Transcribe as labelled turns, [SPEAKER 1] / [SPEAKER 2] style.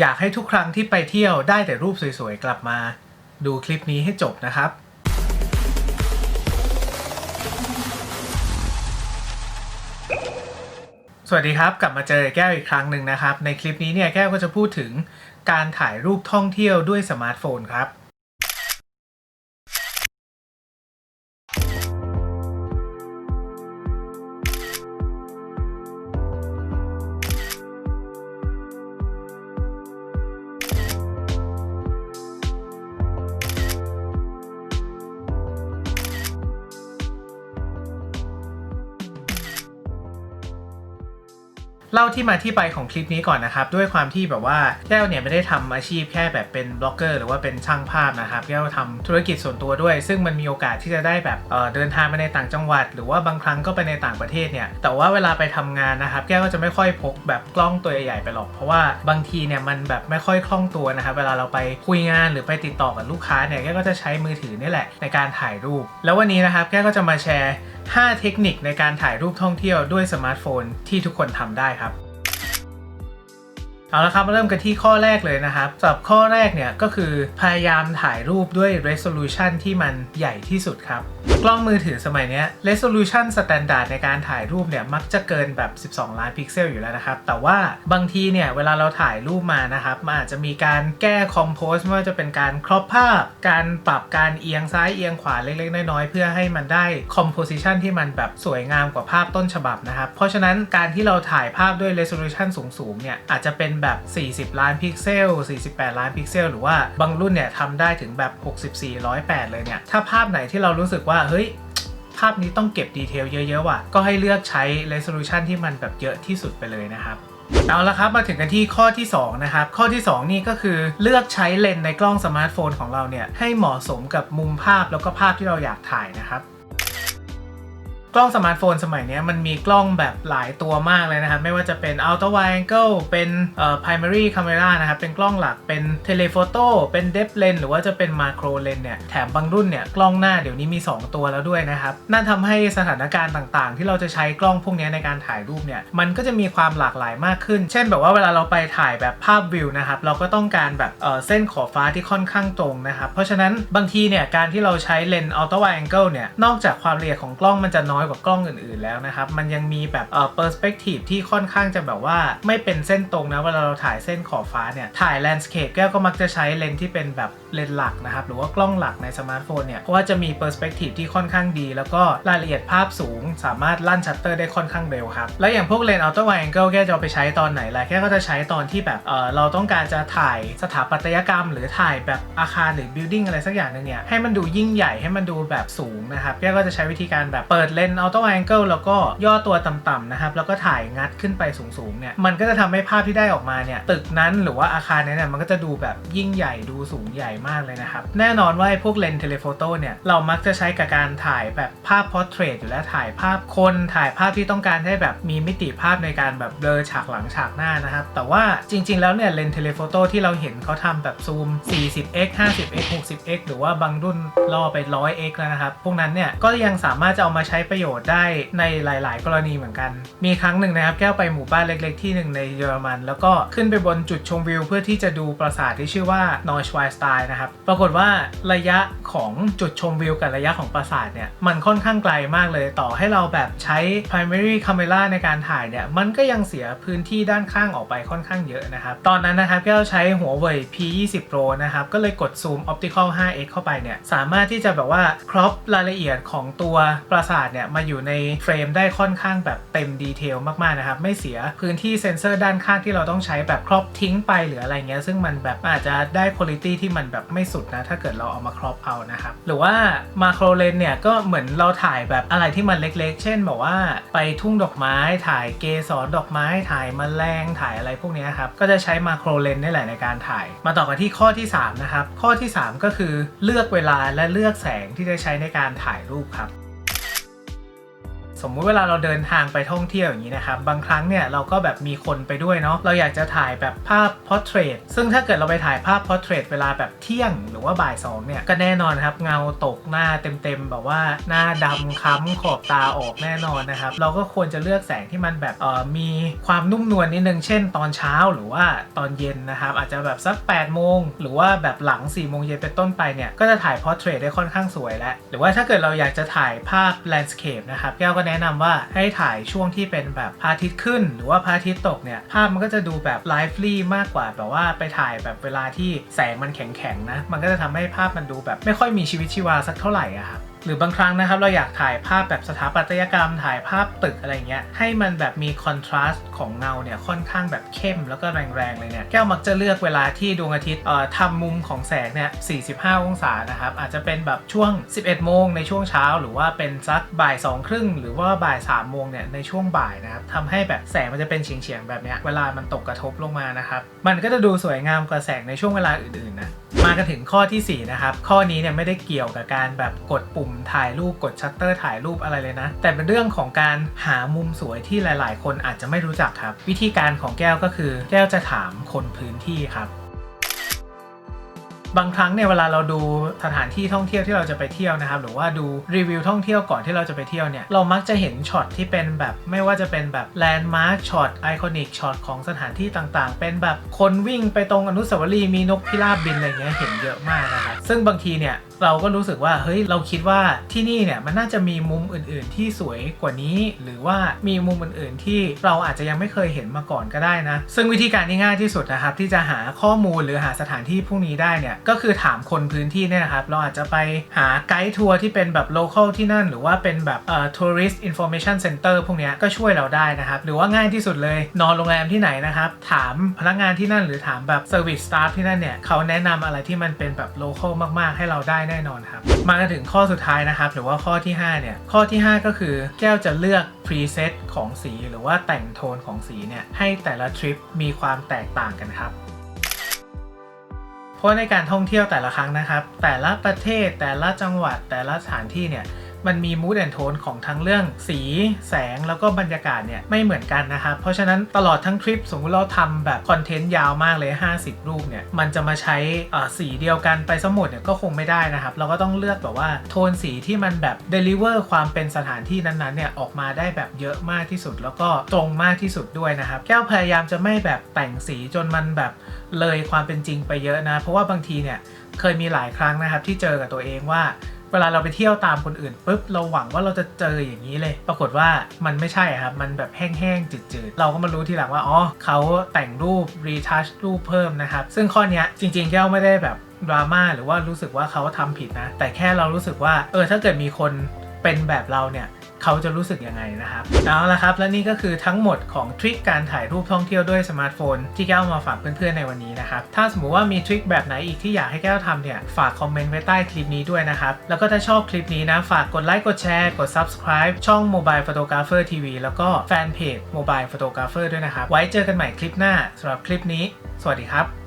[SPEAKER 1] อยากให้ทุกครั้งที่ไปเที่ยวได้แต่รูปสวยๆ กลับมา ดูคลิปนี้ให้จบนะครับ สวัสดีครับ กลับมาเจอแก้วอีกครั้งหนึ่งนะครับ ในคลิปนี้เนี่ยแก้วก็จะพูดถึงการถ่ายรูปท่องเที่ยวด้วยสมาร์ทโฟนครับ เล่าที่มาที่ไปของคลิปนี้ก่อนนะครับ ด้วยความที่แบบว่าแก้วเนี่ยไม่ได้ทำอาชีพแค่แบบเป็นบล็อกเกอร์หรือว่าเป็นช่างภาพนะครับแก้วทำธุรกิจส่วนตัวด้วย ซึ่งมันมีโอกาสที่จะได้แบบเเดินทางไปในต่างจังหวัด หรือว่าบางครั้งก็ไปในต่างประเทศเนี่ยแต่ว่าเวลาไปทำงานนะครับ แก้วก็จะไม่ค่อยพกแบบกล้องตัวใหญ่ๆไปหรอก เพราะว่าบางทีเนี่ยมันแบบไม่ค่อยคล่องตัวนะครับเวลาเราไปคุยงานหรือไปติดต่อกับลูกค้าเนี่ยแก้วก็จะใช้มือถือนี่แหละในการถ่ายรูป แล้ววันนี้นะครับแก้วก็จะมาแชร์ 5 เทคนิคในการถ่ายรูปท่องเที่ยวด้วยสมาร์ทโฟนที่ทุกคนทำได้ครับ เอาละครับมาเริ่มกันที่ข้อแรกเลยนะครับสำหรับข้อแรกเนี่ยก็คือพยายามถ่ายรูปด้วย resolution ที่มันใหญ่ที่สุดครับ กล้องมือถือสมัยนี้ resolution standard ในการถ่ายรูปเนี่ยมักจะเกินแบบ 12 ล้านพิกเซลอยู่แล้วนะครับ แต่ว่าบางทีเนี่ยเวลาเราถ่ายรูปมานะครับมันอาจจะมีการแก้ compose ไม่ว่าจะเป็นการครอปภาพ การปรับการเอียงซ้ายเอียงขวาเล็กๆ น้อยๆ เพื่อให้มันได้ composition ที่มันแบบสวยงามกว่าภาพต้นฉบับนะครับเพราะฉะนั้นการที่เราถ่ายภาพด้วย resolution สูงๆเนี่ยอาจจะเป็นแบบ40 ล้านพิกเซล 48 ล้านพิกเซล หรือว่าบางรุ่นเนี่ยทำได้ถึงแบบ 64 108 เลยเนี่ย ถ้าภาพไหนที่เรารู้สึกว่า เฮ้ย ภาพนี้ต้องเก็บดีเทลเยอะๆว่ะ ก็ให้เลือกใช้ resolution ที่มันแบบเยอะที่สุดไปเลยนะครับเอาละครับมาถึงกันที่ข้อที่2นะครับข้อที่ 2 นี่ก็คือเลือกใช้เลนส์ในกล้องสมาร์ทโฟนของเราเนี่ยให้เหมาะสมกับมุมภาพแล้วก็ภาพที่เราอยากถ่ายนะครับ กล้องสมาร์ทโฟนสมัยนี้มันมีกล้องแบบหลายตัวมากเลยนะครับ ไม่ว่าจะเป็น ultra wide angle เป็นเอ่อ primary camera นะครับ เป็นกล้องหลักเป็น telephoto เป็น depth lens หรือว่าจะเป็น macro lens เนี่ย แถมบางรุ่นเนี่ย กล้องหน้าเดี๋ยวนี้มี 2 ตัวแล้วด้วยนะครับ นั่นทำให้สถานการณ์ต่างๆ ที่เราจะใช้กล้องพวกนี้ในการถ่ายรูปเนี่ย มันก็จะมีความหลากหลายมากขึ้น เช่นแบบว่าเวลาเราไปถ่ายแบบภาพวิวนะครับ เราก็ต้องการแบบเออเส้นขอบฟ้าที่ค่อนข้างตรงนะครับ เพราะฉะนั้นบางทีเนี่ยการที่เราใช้เลนส์ ultra wide angle เนี่ย นอกจากความละเอียดของกล้องมันจะน้อยกว่ากล้องอื่นๆแล้วนะครับ มันยังมีแบบเอ่อเปอร์สเปกทีฟที่ค่อนข้างจะแบบว่าไม่เป็นเส้นตรงนะเวลาเราถ่ายเส้นขอบฟ้าเนี่ยถ่ายแลนด์สเคปแก้วก็มักจะใช้เลนส์ที่เป็นแบบ เลนส์หลักนะครับหรือว่ากล้องหลักในสมาร์ทโฟนเนี่ยเพราะว่าจะมี perspective ที่ค่อนข้างดี แล้วก็รายละเอียดภาพสูง สามารถลั่นชัตเตอร์ได้ค่อนข้างเร็วครับแล้วอย่างพวกเลนส์ ultra wide angle แก้วจะเอาไปใช้ตอนไหนล่ะแก้วก็จะใช้ตอนที่แบบเออเราต้องการจะถ่ายสถาปัตยกรรม หรือถ่ายแบบอาคารหรือ building อะไรสักอย่างนึงเนี่ยให้มันดูยิ่งใหญ่ให้มันดูแบบสูงนะครับแก้วก็จะใช้วิธีการแบบเปิดเลนส์ ultra wide angle แล้วก็ย่อตัวต่ำๆนะครับแล้วก็ถ่ายงัดขึ้นไปสูงๆเนี่ยมันก็จะทำให้ภาพที่ได้ออกมาเนี่ยตึกนั้นหรือว่าอาคารนั้นเนี่ยมันก็จะดูแบบยิ่งใหญ่ดูสูงใหญ่มากเลยนะครับ แน่นอนว่าพวกเลนส์เทเลโฟโต้เนี่ย เรามักจะใช้กับการถ่ายแบบภาพพอร์เทรตอยู่แล้วถ่ายภาพคน ถ่ายภาพที่ต้องการให้แบบมีมิติภาพในการแบบเบลอฉากหลังฉากหน้านะครับ แต่ว่าจริง ๆ แล้วเนี่ยเลนส์เทเลโฟโต้ที่เราเห็นเขาทำแบบซูม 40x 50x 60x หรือว่าบางรุ่นล่อไป 100x แล้วนะครับ พวกนั้นเนี่ยก็ยังสามารถจะเอามาใช้ประโยชน์ได้ในหลาย ๆ กรณีเหมือนกัน มีครั้งหนึ่งนะครับแก้วไปหมู่บ้านเล็ก ๆ ที่หนึ่งในเยอรมัน แล้วก็ขึ้นไปบนจุดชมวิว เพื่อที่จะดูปราสาทที่ชื่อว่า n o r s c h w e i s t e i n นะครับ ปรากฏว่าระยะของจุดชมวิวกับระยะของปราสาทเนี่ย มันค่อนข้างไกลมากเลยต่อให้เราแบบใช้ primary camera ในการถ่ายเนี่ย มันก็ยังเสียพื้นที่ด้านข้างออกไปค่อนข้างเยอะนะครับ ตอนนั้นนะครับแก้วใช้หัวเว่ย P20 Pro นะครับ ก็เลยกดซูม optical 5x เข้าไปเนี่ย สามารถที่จะแบบว่าครอปรายละเอียดของตัวปราสาทเนี่ยมาอยู่ในเฟรมได้ค่อนข้างแบบเต็มดีเทลมากๆนะครับ ไม่เสียพื้นที่เซ็นเซอร์ด้านข้างที่เราต้องใช้แบบครอปทิ้งไปหรืออะไรเงี้ยซึ่งมันแบบอาจจะได้คุณภาพที่มันแบบไม่สุดนะ ถ้าเกิดเราเอามาครอบเอานะครับ หรือว่ามาโครเลนเนี่ยก็เหมือนเราถ่ายแบบอะไรที่มันเล็กๆ เช่นบอกว่าไปทุ่งดอกไม้ถ่ายเกสรดอกไม้ถ่ายแมลงถ่ายอะไรพวกนี้ครับ ก็จะใช้มาโครเลนนี่แหละในการถ่าย มาต่อกันที่ข้อที่สามนะครับ ข้อที่สามก็คือเลือกเวลาและเลือกแสงที่จะใช้ในการถ่ายรูปครับ สมมุติเวลาเราเดินทางไปท่องเที่ยวอย่างนี้นะครับ บางครั้งเนี่ยเราก็แบบมีคนไปด้วยเนาะเราอยากจะถ่ายแบบภาพพอร์เทรตซึ่งถ้าเกิดเราไปถ่ายภาพพอร์เทรตเวลาแบบเที่ยงหรือว่าบ่ายสองเนี่ยก็แน่นอนครับเงาตกหน้าเต็มๆแบบว่าหน้าดำค้ำขอบตาออกแน่นอนนะครับ เราก็ควรจะเลือกแสงที่มันแบบเอ่อมีความนุ่มนวลนิดนึงเช่น ตอนเช้าหรือว่าตอนเย็นนะครับ อาจจะแบบสัก8โมงหรือว่าแบบหลัง4โมงเย็นเป็นต้นไปเนี่ยก็จะถ่ายพอร์เทรตได้ค่อนข้างสวยแล้วหรือว่าถ้าเกิดเราอยากจะถ่ายภาพแลนด์สเคปนะครับแก้วก็แนะนำว่าให้ถ่ายช่วงที่เป็นแบบพระอาทิตย์ขึ้น หรือว่าพระอาทิตย์ตกเนี่ยภาพมันก็จะดูแบบไลฟ์ลี่มากกว่าแบบว่าไปถ่ายแบบเวลาที่แสงมันแข็งๆนะมันก็จะทำให้ภาพมันดูแบบไม่ค่อยมีชีวิตชีวาสักเท่าไหร่อะครับ หรือบางครั้งนะครับเราอยากถ่ายภาพแบบสถาปัตยกรรม ถ่ายภาพตึกอะไรเงี้ยให้มันแบบมีคอนทราสต์ของเงาเนี่ยค่อนข้างแบบเข้มแล้วก็แรงๆเลยเนี่ยแก้วมักจะเลือกเวลาที่ดวงอาทิตย์เอ่อทำมุมของแสงเนี่ย 45 องศานะครับ อาจจะเป็นแบบช่วง 11 โมงในช่วงเช้า หรือว่าเป็นสักบ่าย2ครึ่งหรือว่าบ่าย3โมงเนี่ยในช่วงบ่ายนะครับทำให้แบบแสงมันจะเป็นเฉียงๆแบบเนี้ยเวลามันตกกระทบลงมานะครับ มันก็จะดูสวยงามกว่าแสงในช่วงเวลาอื่นๆนะ มากันถึงข้อทีสี่ 4 นะครับ ข้อนี้เนี่ยไม่ได้เกี่ยวกับการแบบกดปุ่มถ่ายรูปกดชัตเตอร์ถ่ายรูปอะไรเลยนะ แต่เป็นเรื่องของการหามุมสวยที่หลาย ๆ คนอาจจะไม่รู้จักครับ วิธีการของแก้วก็คือ แก้วจะถามคนพื้นที่ครับ บางครั้งเนี่ยเวลาเราดูสถานที่ท่องเที่ยวที่เราจะไปเที่ยวนะครับหรือว่าดูรีวิวท่องเที่ยวก่อนที่เราจะไปเที่ยวเนี่ยเรามักจะเห็นช็อตที่เป็นแบบไม่ว่าจะเป็นแบบแลนด์มาร์คช็อตไอคอนิกช็อตของสถานที่ต่างๆ เป็นแบบคนวิ่งไปตรงอนุสาวรีย์มีนกพิราบบินอะไรเงี้ยเห็นเยอะมากนะครับซึ่งบางทีเนี่ยเราก็รู้สึกว่าเฮ้ยเราคิดว่าที่นี่เนี่ยมันน่าจะมีมุมอื่น ๆ ที่สวยกว่านี้ หรือว่ามีมุมอื่น ๆ ที่เราอาจจะยังไม่เคยเห็นมาก่อนก็ได้นะ ซึ่งวิธีการที่ง่ายที่สุดนะครับที่จะหาข้อมูลหรือหาสถานที่พวกนี้ได้เนี่ยก็คือถามคนพื้นที่เนี่ยนะครับ เราอาจจะไปหาไกด์ทัวร์ที่เป็นแบบ local ที่นั่น หรือว่าเป็นแบบเอ่อ tourist information center พวกเนี้ยก็ช่วยเราได้นะครับ หรือว่าง่ายที่สุดเลย นอนโรงแรมที่ไหนนะครับ ถามพนักงานที่นั่น หรือถามแบบ service staff ที่นั่นเนี่ยเขาแนะนำอะไรที่มันเป็นแบบ local มาก ๆ ให้เราได้แน่นอนครับ มาถึงข้อสุดท้ายนะครับ หรือว่าข้อที่ 5 เนี่ย ข้อที่ 5 ก็คือแก้วจะเลือก preset ของสี หรือว่าแต่งโทนของสีเนี่ยให้แต่ละทริปมีความแตกต่างกันครับ เพราะในการท่องเที่ยวแต่ละครั้งนะครับ แต่ละประเทศแต่ละจังหวัดแต่ละสถานที่เนี่ย มันมีมูดแอนโทนของทั้งเรื่องสีแสงแล้วก็บรรยากาศเนี่ยไม่เหมือนกันนะครับเพราะฉะนั้นตลอดทั้งทริปสมมติเราทำแบบคอนเทนต์ยาวมากเลย 50 รูปเนี่ยมันจะมาใช้สีเดียวกันไปสมุดเนี่ยก็คงไม่ได้นะครับ เราก็ต้องเลือกแบบว่าโทนสีที่มันแบบเดลิเวอร์ความเป็นสถานที่นั้นๆเนี่ยออกมาได้แบบเยอะมากที่สุด แล้วก็ตรงมากที่สุดด้วยนะครับ แก้วพยายามจะไม่แบบแต่งสีจนมันแบบเลยความเป็นจริงไปเยอะนะ เพราะว่าบางทีเนี่ยเคยมีหลายครั้งนะครับที่เจอกับตัวเองว่า วลาเราไปเที่ยวตามคนอื่นปุ๊บเราหวังว่าเราจะเจออย่างนี้เลย ปรากฏว่ามันไม่ใช่ครับ มันแบบแห้งๆจืดๆ เราก็มารู้ทีหลังว่าอ๋อเขาแต่งรูปรีทัชรูปเพิ่มนะครับ ซึ่งข้อนี้จริงๆแก้วไม่ได้แบบดราม่าหรือว่ารู้สึกว่าเขาทำผิดนะ แต่แค่เรารู้สึกว่าเออถ้าเกิดมีคนเป็นแบบเราเนี่ย เขาจะรู้สึกยังไงนะครับเอาละครับ และนี่ก็คือทั้งหมดของทริคการถ่ายรูปท่องเที่ยวด้วยสมาร์ทโฟน ที่แก้วมาฝากเพื่อนๆในวันนี้นะครับ ถ้าสมมติว่ามีทริคแบบไหนอีกที่อยากให้แก้วทำเนี่ย ฝากคอมเมนต์ไว้ใต้คลิปนี้ด้วยนะครับ แล้วก็ถ้าชอบคลิปนี้นะ ฝากกดไลค์กดแชร์กด subscribe ช่อง Mobile Photographer TV แล้วก็แฟนเพจ Mobile Photographer ด้วยนะครับไว้เจอกันใหม่คลิปหน้าสำหรับคลิปนี้ สวัสดีครับ